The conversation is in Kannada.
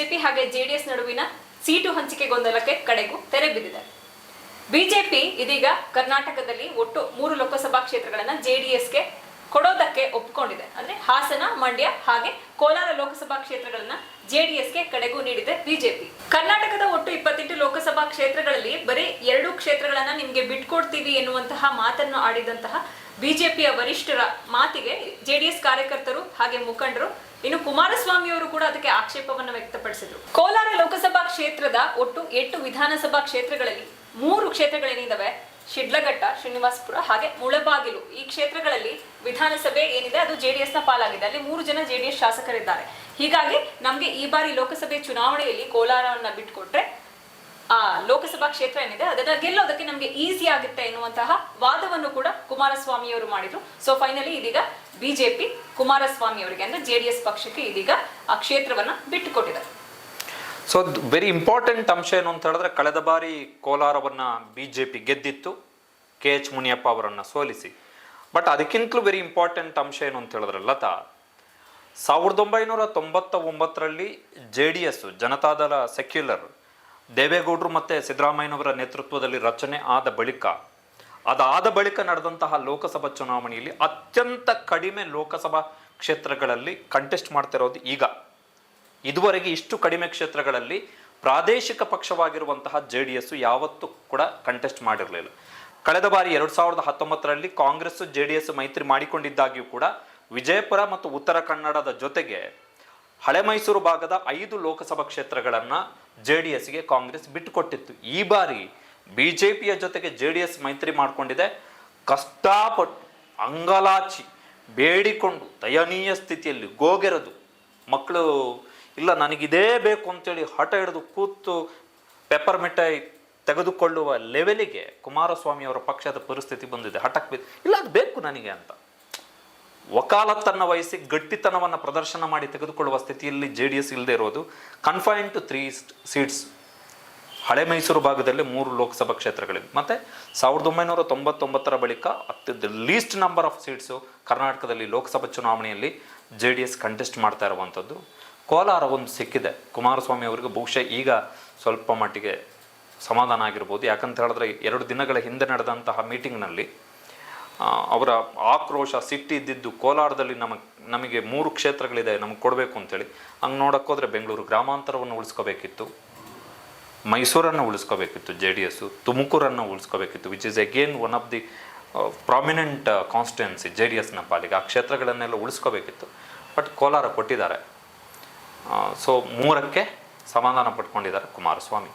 ಬಿಜೆಪಿ ಹಾಗೆ ಜೆಡಿಎಸ್ ನಡುವಿನ ಸೀಟು ಹಂಚಿಕೆ ಗೊಂದಲಕ್ಕೆ ಕಡೆಗೂ ತೆರೆ ಬಿದ್ದಿದೆ. ಬಿಜೆಪಿ ಇದೀಗ ಕರ್ನಾಟಕದಲ್ಲಿ ಒಟ್ಟು ಮೂರು ಲೋಕಸಭಾ ಕ್ಷೇತ್ರಗಳನ್ನ ಜೆಡಿಎಸ್ಗೆ ಕೊಡೋದಕ್ಕೆ ಒಪ್ಪಿಕೊಂಡಿದೆ ಅಂದ್ರೆ ಹಾಸನ, ಮಂಡ್ಯ ಹಾಗೆ ಕೋಲಾರ ಲೋಕಸಭಾ ಕ್ಷೇತ್ರಗಳನ್ನ ಜೆಡಿಎಸ್ಗೆ ಕಡೆಗೂ ನೀಡಿದೆ ಬಿಜೆಪಿ. ಕರ್ನಾಟಕದ ಒಟ್ಟು ಇಪ್ಪತ್ತೆಂಟು ಲೋಕಸಭಾ ಕ್ಷೇತ್ರಗಳಲ್ಲಿ ಬರೀ ಎರಡು ಕ್ಷೇತ್ರಗಳನ್ನ ನಿಮ್ಗೆ ಬಿಟ್ಕೊಡ್ತೀವಿ ಎನ್ನುವಂತಹ ಮಾತನ್ನು ಆಡಿದಂತಹ ಬಿಜೆಪಿಯ ವರಿಷ್ಠರ ಮಾತಿಗೆ ಜೆಡಿಎಸ್ ಕಾರ್ಯಕರ್ತರು ಹಾಗೆ ಮುಖಂಡರು ಇನ್ನು ಕುಮಾರಸ್ವಾಮಿ ಅವರು ಕೂಡ ಅದಕ್ಕೆ ಆಕ್ಷೇಪವನ್ನು ವ್ಯಕ್ತಪಡಿಸಿದ್ರು. ಕೋಲಾರ ಲೋಕಸಭಾ ಕ್ಷೇತ್ರದ ಒಟ್ಟು ಎಂಟು ವಿಧಾನಸಭಾ ಕ್ಷೇತ್ರಗಳಲ್ಲಿ ಮೂರು ಕ್ಷೇತ್ರಗಳೇನಿದಾವೆ? ಶಿಡ್ಲಘಟ್ಟ, ಶ್ರೀನಿವಾಸಪುರ ಹಾಗೆ ಮುಳಬಾಗಿಲು. ಈ ಕ್ಷೇತ್ರಗಳಲ್ಲಿ ವಿಧಾನಸಭೆ ಏನಿದೆ, ಅದು ಜೆಡಿಎಸ್ನ ಪಾಲಾಗಿದೆ. ಅಲ್ಲಿ ಮೂರು ಜನ ಜೆಡಿಎಸ್ ಶಾಸಕರಿದ್ದಾರೆ. ಹೀಗಾಗಿ ನಮ್ಗೆ ಈ ಬಾರಿ ಲೋಕಸಭೆ ಚುನಾವಣೆಯಲ್ಲಿ ಕೋಲಾರವನ್ನ ಬಿಟ್ಕೊಟ್ರೆ ಆ ಲೋಕಸಭಾ ಕ್ಷೇತ್ರ ಏನಿದೆ, ಅದನ್ನ ಗೆಲ್ಲೋದಕ್ಕೆ ನಮ್ಗೆ ಈಸಿ ಆಗುತ್ತೆ ಎನ್ನುವಂತಹ ವಾದವನ್ನು ಕೂಡ ಕುಮಾರಸ್ವಾಮಿ ಅವರು ಮಾಡಿದ್ರು. ಸೊ ಫೈನಲಿ ಇದೀಗ ಬಿಜೆಪಿ ಕುಮಾರಸ್ವಾಮಿ ಅವರಿಗೆ ಅಂದ್ರೆ ಜೆಡಿಎಸ್ ಪಕ್ಷಕ್ಕೆ ಇದೀಗ ಆ ಕ್ಷೇತ್ರವನ್ನ ಬಿಟ್ಟುಕೊಟ್ಟಿದೆ. ಸೊ ವೆರಿ ಇಂಪಾರ್ಟೆಂಟ್ ಅಂಶ ಏನು ಅಂತ ಹೇಳಿದ್ರೆ, ಕಳೆದ ಬಾರಿ ಕೋಲಾರವನ್ನ ಬಿಜೆಪಿ ಗೆದ್ದಿತ್ತು. ಕೆ ಎಚ್ ಮುನಿಯಪ್ಪ ಅವರನ್ನು ಸೋಲಿಸಿ. ಬಟ್ ಅದಕ್ಕಿಂತಲೂ ವೆರಿ ಇಂಪಾರ್ಟೆಂಟ್ ಅಂಶ ಏನು ಅಂತ ಹೇಳಿದ್ರೆ, ಲತಾ, ಸಾವಿರದ ಒಂಬೈನೂರ ತೊಂಬತ್ತ ಒಂಬತ್ತರಲ್ಲಿ J D S, Janata Dal secular ದೇವೇಗೌಡರು ಮತ್ತು ಸಿದ್ದರಾಮಯ್ಯನವರ ನೇತೃತ್ವದಲ್ಲಿ ರಚನೆ ಆದ ಬಳಿಕ, ಅದಾದ ಬಳಿಕ ನಡೆದಂತಹ ಲೋಕಸಭಾ ಚುನಾವಣೆಯಲ್ಲಿ ಅತ್ಯಂತ ಕಡಿಮೆ ಲೋಕಸಭಾ ಕ್ಷೇತ್ರಗಳಲ್ಲಿ ಕಂಟೆಸ್ಟ್ ಮಾಡ್ತಿರೋದು ಈಗ. ಇದುವರೆಗೆ ಇಷ್ಟು ಕಡಿಮೆ ಕ್ಷೇತ್ರಗಳಲ್ಲಿ ಪ್ರಾದೇಶಿಕ ಪಕ್ಷವಾಗಿರುವಂತಹ ಜೆ ಡಿ ಎಸ್ಸು ಯಾವತ್ತೂ ಕೂಡ ಕಂಟೆಸ್ಟ್ ಮಾಡಿರಲಿಲ್ಲ. ಕಳೆದ ಬಾರಿ ಎರಡು ಸಾವಿರದ ಹತ್ತೊಂಬತ್ತರಲ್ಲಿ ಕಾಂಗ್ರೆಸ್ ಜೆ ಡಿ ಎಸ್ ಮೈತ್ರಿ ಮಾಡಿಕೊಂಡಿದ್ದಾಗ್ಯೂ ಕೂಡ ವಿಜಯಪುರ ಮತ್ತು ಉತ್ತರ ಕನ್ನಡದ ಜೊತೆಗೆ ಹಳೆ ಮೈಸೂರು ಭಾಗದ ಐದು ಲೋಕಸಭಾ ಕ್ಷೇತ್ರಗಳನ್ನು ಜೆ ಡಿ ಎಸ್ಗೆ ಕಾಂಗ್ರೆಸ್ ಬಿಟ್ಟುಕೊಟ್ಟಿತ್ತು. ಈ ಬಾರಿ ಬಿ ಜೆ ಪಿಯ ಜೊತೆಗೆ ಜೆ ಡಿ ಎಸ್ ಮೈತ್ರಿ ಮಾಡಿಕೊಂಡಿದೆ. ಕಷ್ಟಪಟ್ಟು ಅಂಗಲಾಚಿ ಬೇಡಿಕೊಂಡು ದಯನೀಯ ಸ್ಥಿತಿಯಲ್ಲಿ ಗೋಗೆರದು ಮಕ್ಕಳು, ಇಲ್ಲ, ನನಗಿದೇ ಬೇಕು ಅಂತೇಳಿ ಹಠ ಹಿಡಿದು ಕೂತು ಪೆಪ್ಪರ್ ಮಿಠಾಯಿ ತೆಗೆದುಕೊಳ್ಳುವ ಲೆವೆಲಿಗೆ ಕುಮಾರಸ್ವಾಮಿ ಅವರ ಪಕ್ಷದ ಪರಿಸ್ಥಿತಿ ಬಂದಿದೆ. ಹಠಕ್ಕೆ ಇಲ್ಲ, ಅದು ಬೇಕು ನನಗೆ ಅಂತ. ವಕಾಲತ್ತನ್ನು ವಹಿಸಿ ಗಟ್ಟಿತನವನ್ನು ಪ್ರದರ್ಶನ ಮಾಡಿ ತೆಗೆದುಕೊಳ್ಳುವ ಸ್ಥಿತಿಯಲ್ಲಿ ಜೆ ಡಿ ಎಸ್ ಇಲ್ಲದೆ ಇರೋದು ಕನ್ಫೈನ್ ಟು ತ್ರೀ ಸೀಟ್ಸ್ ಹಳೆ ಮೈಸೂರು ಭಾಗದಲ್ಲಿ ಮೂರು ಲೋಕಸಭಾ ಕ್ಷೇತ್ರಗಳಿವೆ. ಮತ್ತು ಸಾವಿರದ ಒಂಬೈನೂರ ತೊಂಬತ್ತೊಂಬತ್ತರ ಬಳಿಕ ಅತ್ಯಂತ ಲೀಸ್ಟ್ ನಂಬರ್ ಆಫ್ ಸೀಟ್ಸು ಕರ್ನಾಟಕದಲ್ಲಿ ಲೋಕಸಭಾ ಚುನಾವಣೆಯಲ್ಲಿ ಜೆ ಡಿ ಎಸ್ ಕಂಟೆಸ್ಟ್ ಮಾಡ್ತಾ ಇರುವಂಥದ್ದು. ಕೋಲಾರ ಒಂದು ಸಿಕ್ಕಿದೆ. ಕುಮಾರಸ್ವಾಮಿ ಅವರಿಗೆ ಬಹುಶಃ ಈಗ ಸ್ವಲ್ಪ ಮಟ್ಟಿಗೆ ಸಮಾಧಾನ ಆಗಿರ್ಬೋದು. ಯಾಕಂತ ಹೇಳಿದ್ರೆ ಎರಡು ದಿನಗಳ ಹಿಂದೆ ನಡೆದಂತಹ ಮೀಟಿಂಗ್ನಲ್ಲಿ ಅವರ ಆಕ್ರೋಶ ಸಿಟ್ಟಿದ್ದಿದ್ದು ಕೋಲಾರದಲ್ಲಿ ನಮಗೆ ನಮಗೆ ಮೂರು ಕ್ಷೇತ್ರಗಳಿದೆ ನಮಗೆ ಕೊಡಬೇಕು ಅಂತೇಳಿ. ಹಂಗೆ ನೋಡೋಕ್ಕೋದ್ರೆ ಬೆಂಗಳೂರು ಗ್ರಾಮಾಂತರವನ್ನು ಉಳಿಸ್ಕೋಬೇಕಿತ್ತು. ಮೈಸೂರನ್ನು ಉಳಿಸ್ಕೋಬೇಕಿತ್ತು ಜೆ ಡಿ ಎಸ್ಸು ತುಮಕೂರನ್ನು ಉಳಿಸ್ಕೋಬೇಕಿತ್ತು which is again one of the prominent constituency J D ಎಸ್ನ ಪಾಲಿಗೆ. ಆ ಕ್ಷೇತ್ರಗಳನ್ನೆಲ್ಲ ಉಳಿಸ್ಕೋಬೇಕಿತ್ತು. ಬಟ್ ಕೋಲಾರ ಕೊಟ್ಟಿದ್ದಾರೆ. ಸೊ ಮೂರಕ್ಕೆ ಸಮಾಧಾನ ಪಡ್ಕೊಂಡಿದ್ದಾರೆ ಕುಮಾರಸ್ವಾಮಿ.